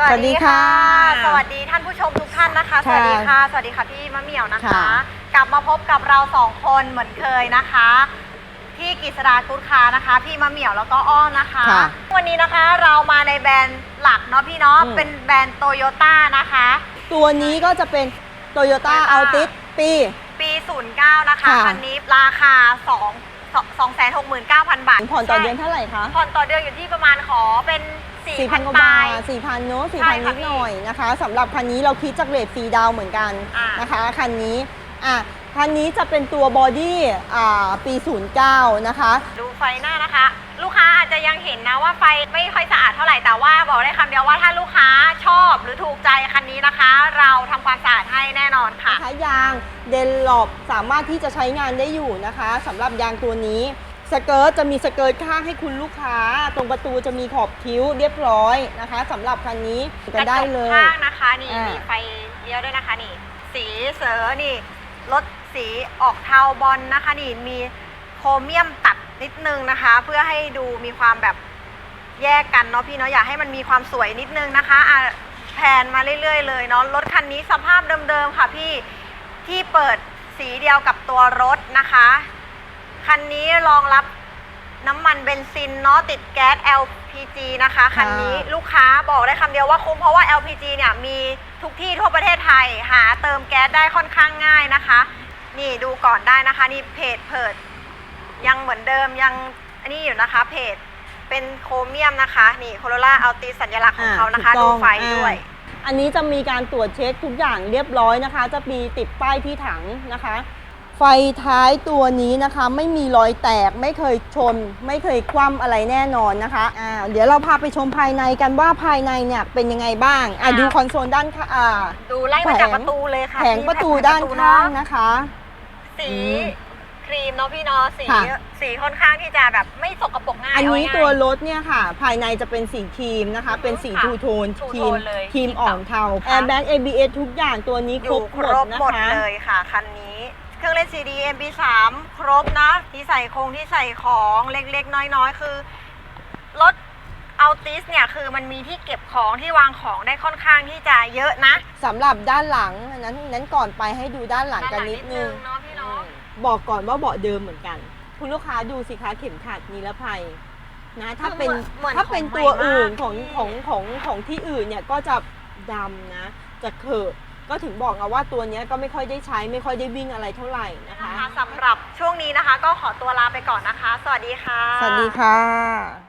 วัสดีค่ะ สวัสดีท่านผู้ชมทุกท่านนะคะสค่ะวัสดีค่ะ สวัสดีค่ะพี่มะเหมี่ยวนะคะค่ะกลับมาพบกับเราสองคนเหมือนเคยนะคะพี่กฤษดากุดคานะคะ พี่มะเหมี่ยวแล้วก็อ้อนนะคะค่ะวันนี้นะคะเรามาในแบรนด์หลักเนาะพี่เนาะอืมเป็นแบรนด์โตโยต้านะคะ ตัวนี้ก็จะเป็น Toyota Toyota Altis ปีปี 09 นะคะค่ะคันนี้ราคา 2 269,000 บาท ผ่อนต่อเดือนใช่เท่าไหร่คะ ผ่อนต่อเดือนอยู่ที่ประมาณขอเป็น 4,000 4,000 กว่าปบาลาทย4,000 เนอะใช่4,000ค่ะนิดหน่อยนะคะสำหรับคันนี้เราคิดจากเรทฟรีดาวน์เหมือนกันอ่าน นะคะ คันนี้อะคันนี้จะเป็นตัวบอดี้อ่าปี 09 นะคะ ดูไฟหน้านะคะ ลูกค้าอาจจะยังเห็นนะว่าไฟไม่ค่อยสะอาดเท่าไหร่แต่ว่าบอกได้คำเดียวว่าถ้าลูกค้าชอบหรือถูกใจคันนี้นะคะ เราทำความสะอาดให้แน่นอนค่ะ นะคะยางเดนลอบสามารถที่จะใช้งานได้อยู่นะคะสำหรับยางตัวนี้ สเกิร์ตจะมีสเกิร์ตข้างให้คุณลูกค้า ตรงประตูจะมีขอบคิ้วเรียบร้อยนะคะสำหรับคันนี้กันได้เลกยระจกข้างนะคะนี่อ่ามี มีไฟเลี้ยวด้วยนะคะนี่ สีเสือนี่รถสีออกเทาบอลนะคะนี่มีโครเมียมตัดนิดนึงนะคะ เพื่อให้ดูมีความแบบแยกกันเนาะพี่เนาะอยากให้มันมีความสวยนิดนึงนะคะอะแผนมาเรื่อยๆเลยเนาะรถคันนี้สภาพเดิมๆค่ะพี่ที่เปิดสีเดียวกับตัวรถนะคะ คันนี้รองรับน้ำมันเบนซินเนาะติดแก๊ส LPG นะคะคันนี้ลูกค้าบอกได้คำเดียวว่าคุ้มเพราะว่า LPG เนี่ยมีทุกที่ทั่วประเทศไทยหาเติมแก๊สได้ค่อนข้างง่ายนะคะ นี่ดูก่อนได้นะคะ นี่เพจเพิด ยังเหมือนเดิมยังอันนี้อยู่นะคะเพจเป็นโครเมียมนะคะ นี่โคโรล่าอัลติสัญลักษณ์ของเขานะคะอ่าถูดูกต้องไฟด้วยอ่าอันนี้จะมีการตรวจเช็คทุกอย่างเรียบร้อยนะคะ จะมีติดป้ายที่ถังนะคะ ไฟท้ายตัวนี้นะคะไม่มีรอยแตกไม่เคยชน ไม่เคยคว่ำอะไรแน่นอนนะคะอ่าเดี๋ยวเราพาไปชมภายในกันว่าภายในเนี่ยเป็นยังไงบ้างอะค่ะดูคอนโซลด้านข้างอ่าดูไล่มาจากแผงประตูเลยค่ะแผงพี่ประตูแผด้านประข้างเะนะคะ สีอืมครีมเนาะพี่เนาะสีค่ะสีค่อนข้างที่จะแบบไม่สกปรกง่ายอันนี้เาง่ายๆตัวรถเนี่ยค่ะ ภายในจะเป็นสีครีมนะคะ เป็นสีค่ะทูโทนทูครีโทมนเลยครีมอ่อนเทาค่ะแอร์แบ็ก ABS ทุกอย่างตัวนี้อครยู่บคหมรดบนะหมดคะเลยค่ะคันนี้ เครื่องเล่น CD MP3 ครบนะที่ใส่โครงที่ใส่ของเล็กๆ น้อยๆ คือรถอัลติสเนี่ยคือมันมีที่เก็บของที่วางของได้ค่อนข้างที่จะเยอะนะสำหรับด้านหลังนั้นนั้นก่อนไปให้ดูด้านหลังกันนิดนึง เนาะพี่เนาะบอกก่อนว่าเบาะเดิมเหมือนกัน คุณลูกค้าดูสิคะเข็มขัดนิรภัยนะถ้าเป็นเหมือนถ้าเป็นของตัวใหม่อื่นมากของพี่ ของของของที่อื่นเนี่ยก็จะดำนะ จะเขิบ ก็ถึงบอกเอาว่าตัวเนี้ยก็ไม่ค่อยได้ใช้ไม่ค่อยได้วิ่งอะไรเท่าไหร่นะคะนะคะ สำหรับช่วงนี้นะคะ ก็ขอตัวลาไปก่อนนะคะ สวัสดีค่ะ สวัสดีค่ะ